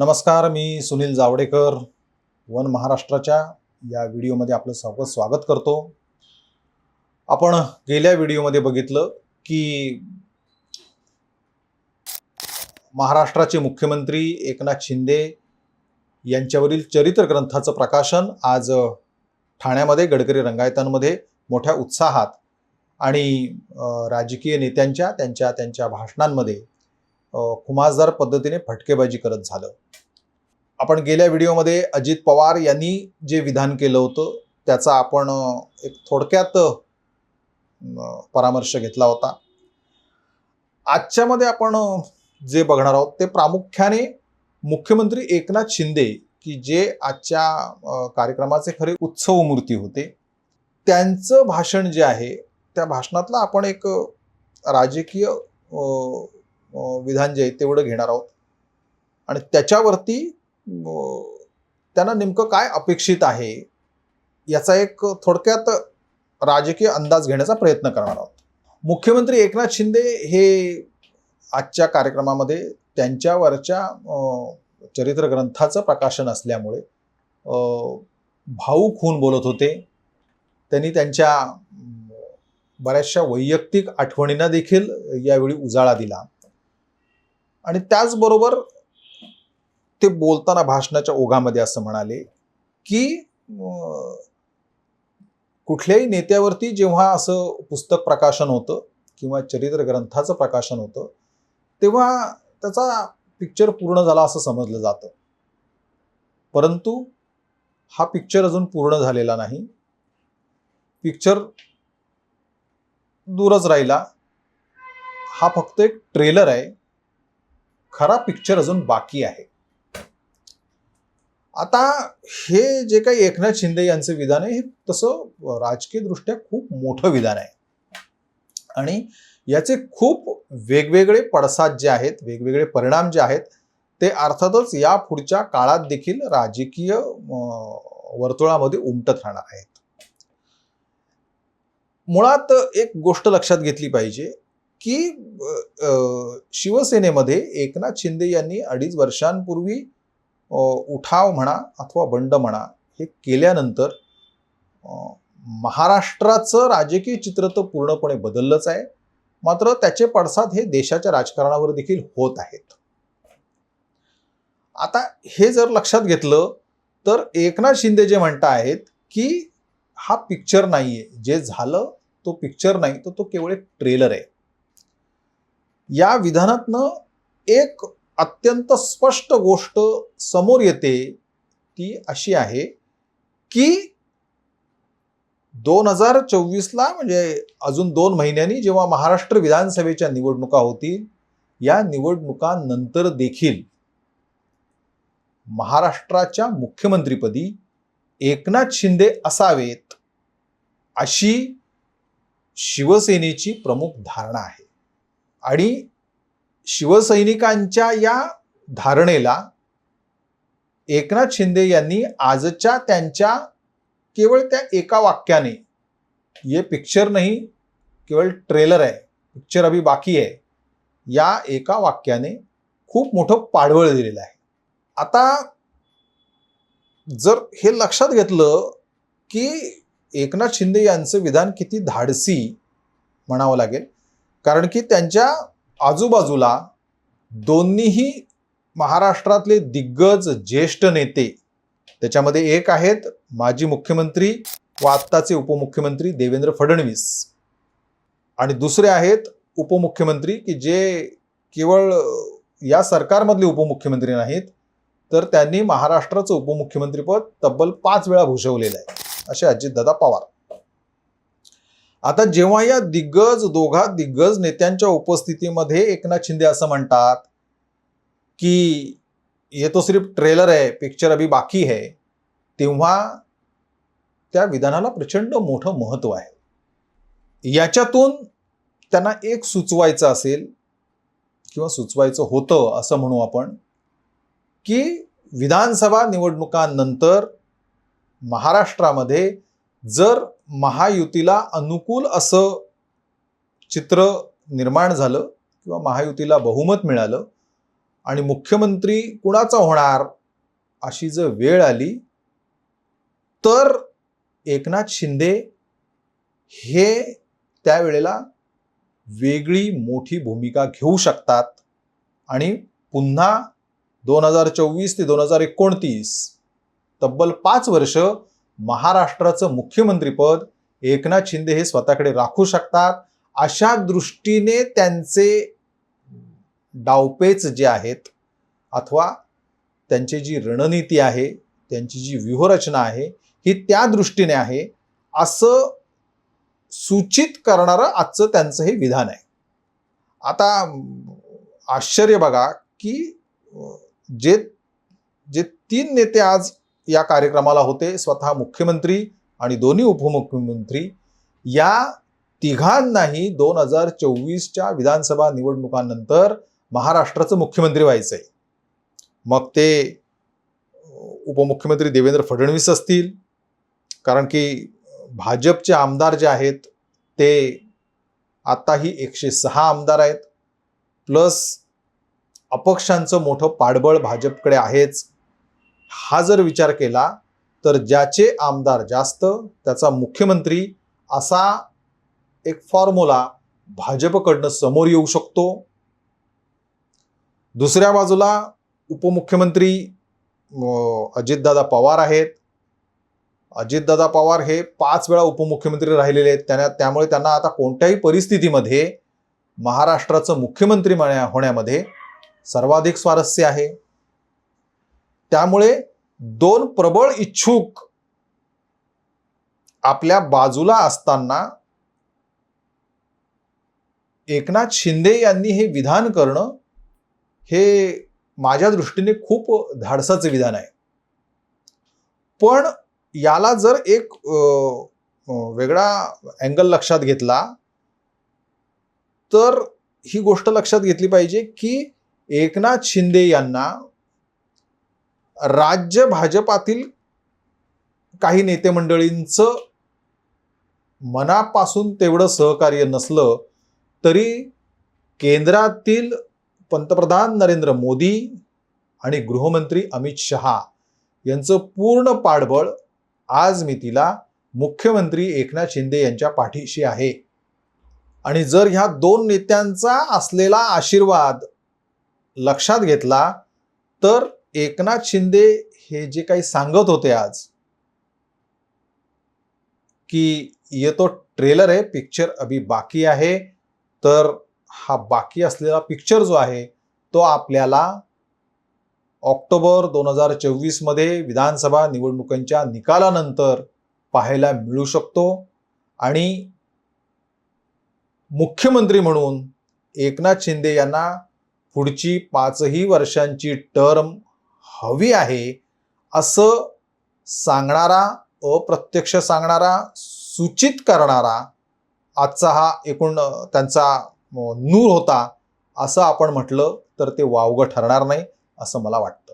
नमस्कार मी सुनील जावडेकर. वन महाराष्ट्राच्या या व्हिडिओमध्ये आपलं सर्व स्वागत करतो. आपण गेल्या व्हिडिओमध्ये बघितलं की महाराष्ट्राचे मुख्यमंत्री एकनाथ शिंदे यांच्यावरील चरित्र ग्रंथाचं प्रकाशन आज ठाण्यामध्ये गडकरी रंगायतांमध्ये मोठ्या उत्साहात आणि राजकीय नेत्यांच्या त्यांच्या त्यांच्या भाषणांमध्ये खुमासदार पद्धतीने फटकेबाजी करत झालं. आपण गेल्या व्हिडिओमध्ये अजित पवार यांनी जे विधान केलं होतं त्याचा आपण एक थोडक्यात परामर्श घेतला होता. आजच्यामध्ये आपण जे बघणार आहोत ते प्रामुख्याने मुख्यमंत्री एकनाथ शिंदे की जे आजच्या कार्यक्रमाचे खरे उत्सव मूर्ती होते. त्यांचं भाषण जे आहे त्या भाषणातलं आपण एक राजकीय विधान जे आहे तेवढं घेणार आहोत. आणि त्याच्यावरती त्यांना नेमकं काय अपेक्षित आहे याचा एक थोडक्यात राजकीय अंदाज घेण्याचा प्रयत्न करणार आहोत. मुख्यमंत्री एकनाथ शिंदे हे आजच्या कार्यक्रमामध्ये त्यांच्यावरच्या चरित्र ग्रंथाचं प्रकाशन असल्यामुळे अ, भाऊक होऊन बोलत होते. त्यांनी त्यांच्या बऱ्याचशा वैयक्तिक आठवणींना देखील यावेळी उजाळा दिला. आणि त्याचबरोबर ते बोलताना भाषणाच्या ओघामध्ये असं म्हणाले की कुठल्याही नेत्यावरती जेव्हा असं पुस्तक प्रकाशन होतं किंवा चरित्र ग्रंथाचं प्रकाशन होतं तेव्हा त्याचा पिक्चर पूर्ण झाला असं समजलं जातं. परंतु हा पिक्चर अजून पूर्ण झालेला नाही. पिक्चर दूरच राहिला. हा फक्त एक ट्रेलर आहे. खरा पिक्चर अजून बाकी आहे. आता हे जे काही एकनाथ शिंदे यांचं विधान आहे हे तसं राजकीय दृष्ट्या खूप मोठं विधान आहे. आणि याचे खूप वेगवेगळे पडसाद जे आहेत वेगवेगळे परिणाम जे आहेत ते अर्थातच या पुढच्या काळात देखील राजकीय वर्तुळामध्ये उमटत राहणार आहेत. मुळात एक गोष्ट लक्षात घेतली पाहिजे की शिवसेनेमध्ये एकनाथ शिंदे यांनी अडीच वर्षांपूर्वी उठाव म्हणा अथवा बंड म्हणा हे केल्यानंतर महाराष्ट्राचं राजकीय चित्र तर पूर्णपणे बदललंच आहे. मात्र त्याचे पडसाद हे देशाच्या राजकारणावर देखील होत आहेत. आता हे जर लक्षात घेतलं तर एकनाथ शिंदे जे म्हणत आहेत की हा पिक्चर नाहीये. जे झालं तो पिक्चर नाही तर तो केवळ एक ट्रेलर आहे. या विधानातनं एक अत्यंत स्पष्ट गोष्ट समोर येते ती अशी आहे की दोन हजार चोवीसला म्हणजे अजून दोन महिन्यांनी जेव्हा महाराष्ट्र विधानसभेच्या निवडणुका होतील या निवडणुकांनंतर देखील महाराष्ट्राच्या मुख्यमंत्रीपदी एकनाथ शिंदे असावेत अशी शिवसेनेची प्रमुख धारणा आहे. आणि शिवसैनिकांच्या या धारणेला एकनाथ शिंदे यांनी आजच्या त्यांच्या केवळ त्या एका वाक्याने हे पिक्चर नाही केवळ ट्रेलर आहे पिक्चर अभी बाकी आहे या एका वाक्याने खूप मोठं पाडवळ दिलेलं आहे. आता जर हे लक्षात घेतलं की एकनाथ शिंदे यांचं विधान किती धाडसी म्हणावं लागेल कारण की त्यांच्या आजूबाजूला दोन्हीही महाराष्ट्रातले दिग्गज ज्येष्ठ नेते त्याच्यामध्ये एक आहेत माजी मुख्यमंत्री व आत्ताचे उपमुख्यमंत्री देवेंद्र फडणवीस. आणि दुसरे आहेत उपमुख्यमंत्री की जे केवळ या सरकारमधले उपमुख्यमंत्री नाहीत तर त्यांनी महाराष्ट्राचं उपमुख्यमंत्रीपद तब्बल पाच वेळा भूषवलेलं आहे. असे अजितदादा पवार. आता जेव्हा या दिग्गज दोघा दिग्गज नेत्यांच्या उपस्थितीमध्ये एकनाथ शिंदे असं म्हणतात की ये तो सिर्फ ट्रेलर आहे पिक्चर अभी बाकी है तेव्हा त्या विधानाला प्रचंड मोठं महत्त्व आहे. याच्यातून त्यांना एक सुचवायचं असेल किंवा सुचवायचं होतं असं म्हणू आपण की विधानसभा निवडणुकांनंतर महाराष्ट्रामध्ये जर महायुतीला अनुकूल असं चित्र निर्माण झालं किंवा महायुतीला बहुमत मिळालं आणि मुख्यमंत्री कुणाचा होणार अशी जर वेळ आली तर एकनाथ शिंदे हे त्यावेळेला वेगळी मोठी भूमिका घेऊ शकतात. आणि पुन्हा दोन हजार चोवीस ते दोन हजार एकोणतीस तब्बल पाच वर्ष महाराष्ट्राचं मुख्यमंत्रीपद एकनाथ शिंदे हे स्वतःकडे राखू शकतात. अशा दृष्टीने त्यांचे डावपेच जे आहेत अथवा त्यांची जी रणनीती आहे त्यांची जी व्यूहरचना आहे ही त्या दृष्टीने आहे असं सूचित करणारं आजचं त्यांचं हे विधान आहे. आता आश्चर्य बघा की जे जे तीन नेते आज या कार्यक्रमाला होते स्वतः मुख्यमंत्री आणि दोन्ही उपमुख्यमंत्री. या तिघांनाही दोन हजार चोवीसच्या विधानसभा निवडणुकांनंतर महाराष्ट्राचं मुख्यमंत्री व्हायचं आहे मग ते उपमुख्यमंत्री देवेंद्र फडणवीस असतील. कारण की भाजपचे आमदार जे आहेत ते आत्ताही एकशे सहा आमदार आहेत. प्लस अपक्षांचं मोठं पाठबळ भाजपकडे आहेच. हा जर विचार केला तर ज्याचे आमदार जास्त त्याचा मुख्यमंत्री असा एक फॉर्म्युला भाजपकडनं समोर येऊ शकतो. दुसऱ्या बाजूला उपमुख्यमंत्री अजितदादा पवार आहेत. अजितदादा पवार हे पाच वेळा उपमुख्यमंत्री राहिलेले आहेत. त्यांना त्यामुळे त्यांना आता कोणत्याही परिस्थितीमध्ये महाराष्ट्राचं मुख्यमंत्री होण्यामध्ये सर्वाधिक स्वारस्य आहे. त्यामुळे दोन प्रबळ इच्छुक आपल्या बाजूला असताना एकनाथ शिंदे यांनी हे विधान करणं हे माझ्या दृष्टीने खूप धाडसाचं विधान आहे. पण याला जर एक वेगळा अँगल लक्षात घेतला तर ही गोष्ट लक्षात घेतली पाहिजे की एकनाथ शिंदे यांना राज्य भाजपातील काही नेते मंडळींचं मनापासून तेवढं सहकार्य नसलं तरी केंद्रातील पंतप्रधान नरेंद्र मोदी आणि गृहमंत्री अमित शहा यांचं पूर्ण पाठबळ आज मी तिला मुख्यमंत्री एकनाथ शिंदे यांच्या पाठीशी आहे. आणि जर ह्या दोन नेत्यांचा असलेला आशीर्वाद लक्षात घेतला तर एकनाथ शिंदे हे जे काही सांगत होते आज की ये तो ट्रेलर आहे पिक्चर अभी बाकी आहे तर हा बाकी असलेला पिक्चर जो आहे तो आपल्याला ऑक्टोबर दोन हजार चोवीसमध्ये विधानसभा निवडणुकांच्या निकालानंतर पाहायला मिळू शकतो. आणि मुख्यमंत्री म्हणून एकनाथ शिंदे यांना पुढची पाचही वर्षांची टर्म हवी आहे असं सांगणारा अप्रत्यक्ष सांगणारा सूचित करणारा आजचा हा एकूण त्यांचा नूर होता असं आपण म्हटलं तर ते वावगं ठरणार नाही असं मला वाटतं.